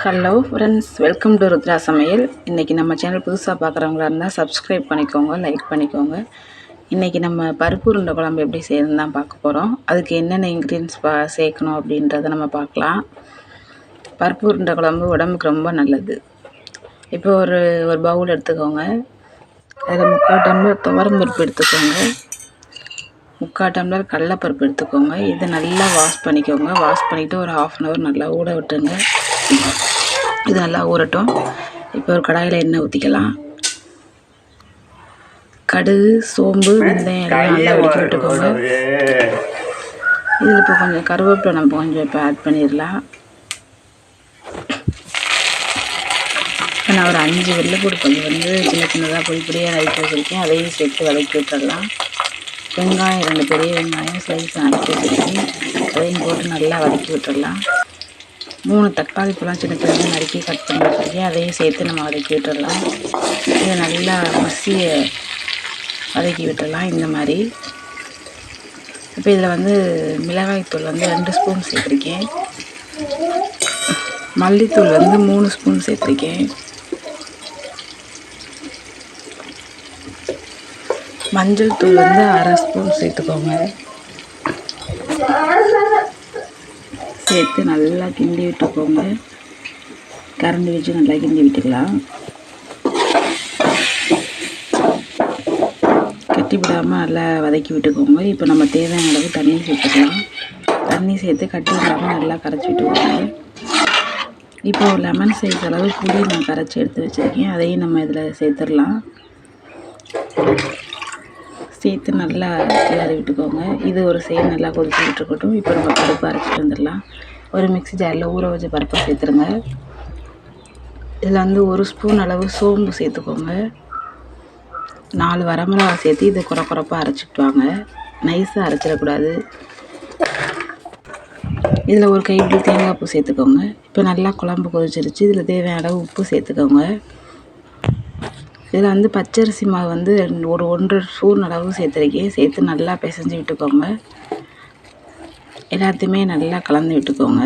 Hello friends welcome to Rudra சமையல் இன்றைக்கி நம்ம சேனல் புதுசாக பார்க்குறவங்களா இருந்தால் சப்ஸ்கிரைப் பண்ணிக்கோங்க லைக் பண்ணிக்கோங்க. இன்றைக்கி நம்ம பருப்பு உருண்டை குழம்பு எப்படி செய்யணும்னு தான் பார்க்க போகிறோம் அதுக்கு என்னென்ன இன்க்ரீடியன்ஸ் பா சேர்க்கணும் அப்படின்றத நம்ம பார்க்கலாம். பருப்பு உருண்டை குழம்பு உடம்புக்கு ரொம்ப நல்லது. இப்போ ஒரு ஒரு பவுல் எடுத்துக்கோங்க. அதில் முக்கால் டம்ளர் துவரம் பருப்பு எடுத்துக்கோங்க. முக்கால் டம்ளர் கடலைப்பருப்பு எடுத்துக்கோங்க. இதை நல்லா வாஷ் பண்ணிக்கோங்க. வாஷ் பண்ணிவிட்டு ஒரு ஹாஃப் அன் ஹவர் நல்லா ஊற விட்டுருங்க. இது நல்லா ஊறட்டும். இப்போ ஒரு கடாயில் எண்ணெய் ஊற்றிக்கலாம் கடுகு சோம்பு வெந்தயம் எல்லாம் நல்லா வெடிக்க விட்டுக்கோங்க. இதில் இப்போ கொஞ்சம் கருவேப்பிலை நம்ம கொஞ்சம் இப்போ ஆட் பண்ணிடலாம். இப்போ நான் ஒரு அஞ்சு வெள்ளைப்பூடு கொஞ்சம் வந்து சின்ன சின்னதாக பொடி பொடியாக நறுக்கி வச்சுருக்கேன். அதையும் சேர்த்து வதக்கி விட்டுடலாம். வெங்காயம் ரெண்டு பெரிய வெங்காயம் ஸ்லைஸ் நறுக்கி வச்சுருக்கேன். அதையும் போட்டு நல்லா வதக்கி விட்டுடலாம். மூணு தக்காளி பழம் சின்ன சின்னதாக நறுக்கி கட் பண்ணி வச்சுருக்கேன். அதையும் சேர்த்து நம்ம வதக்கி விட்டுடலாம். இதை நல்லா மசிய வதக்கி விட்டுடலாம். இந்த மாதிரி. இப்போ இதில் வந்து மிளகாய்த்தூள் வந்து ரெண்டு ஸ்பூன் சேர்த்துருக்கேன். மல்லித்தூள் வந்து மூணு ஸ்பூன் சேர்த்துருக்கேன். மஞ்சள் தூள் வந்து அரை ஸ்பூன் சேர்த்துக்கோங்க. சேர்த்து நல்லா கிண்டி விட்டுக்கோங்க. கரண்டி வச்சு நல்லா கிண்டி விட்டுக்கலாம். கட்டி விடாமல் நல்லா வதக்கி விட்டுக்கோங்க. இப்போ நம்ம தேவையான அளவு தண்ணி சேர்த்துக்கலாம். தண்ணி சேர்த்து கட்டி விடாமல் நல்லா கரைச்சி விட்டுக்கோங்க. இப்போ லெமன் சைஸ் அளவு புளி நான் கரைச்சி எடுத்து வச்சுருக்கேன். அதையும் நம்ம இதில் சேர்த்துடலாம். சேர்த்து நல்லா கிளறி விட்டுக்கோங்க. இது ஒரு சைடு நல்லா கொதிச்சு விட்டுருக்கட்டும். இப்போ நம்ம பருப்பு அரைச்சிட்டு வந்துடலாம். ஒரு மிக்சி ஜாரில் ஊற வச்ச பருப்பை சேர்த்துருங்க. இதில் வந்து ஒரு ஸ்பூன் அளவு சோம்பு சேர்த்துக்கோங்க. நாலு வரமிளகா சேர்த்து இதை குறை குறைப்பாக அரைச்சிட்டு வாங்க. நைஸாக அரைச்சிடக்கூடாது. இதில் ஒரு கைப்பிடி தேங்காய் பூ சேர்த்துக்கோங்க. இப்போ நல்லா குழம்பு கொதிச்சிருச்சு. இதில் தேவையான அளவு உப்பு சேர்த்துக்கோங்க. இதில் வந்து பச்சரிசி மாவு வந்து ஒரு ஒன்றரை ஸ்பூன் அளவு சேர்த்துருக்கேன். சேர்த்து நல்லா பிசைஞ்சு விட்டுக்கோங்க. எல்லாத்தையுமே நல்லா கலந்து விட்டுக்கோங்க.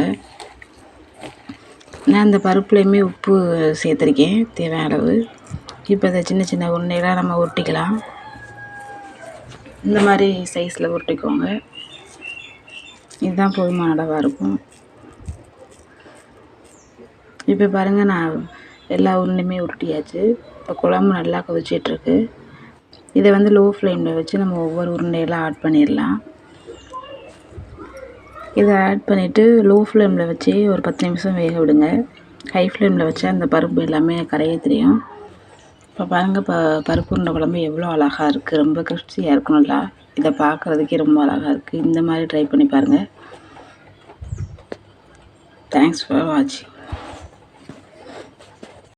நான் இந்த பருப்புலேயுமே உப்பு சேர்த்துருக்கேன். தேவையான அளவு. இப்போ இதை சின்ன சின்ன உருண்டைகளாக நம்ம உருட்டிக்கலாம். இந்த மாதிரி சைஸில் உருட்டிக்கோங்க. இதுதான் போதுமான அளவாக இருக்கும். இப்போ பாருங்கள் நான் எல்லா உருண்டையுமே உருட்டியாச்சு. இப்போ குழம்பு நல்லா கொதிச்சிட்ருக்கு. இதை வந்து லோ ஃப்ளேமில் வச்சு நம்ம ஒவ்வொரு உருண்டையெல்லாம் ஆட் பண்ணிடலாம். இதை ஆட் பண்ணிவிட்டு லோ ஃப்ளேமில் வச்சு ஒரு பத்து நிமிஷம் வேக விடுங்க. ஹை ஃப்ளேமில் வச்சா அந்த பருப்பு எல்லாமே கரைய தெரியும். இப்போ பாருங்கள் ப பருப்பு உருண்டை குழம்பு எவ்வளோ அழகாக இருக்குது ரொம்ப கிறிஸ்பியாக நல்லா. இதை பார்க்குறதுக்கே ரொம்ப அழகாக இருக்குது இந்த மாதிரி ட்ரை பண்ணி பாருங்கள் தேங்க்ஸ் ஃபார் வாட்சிங்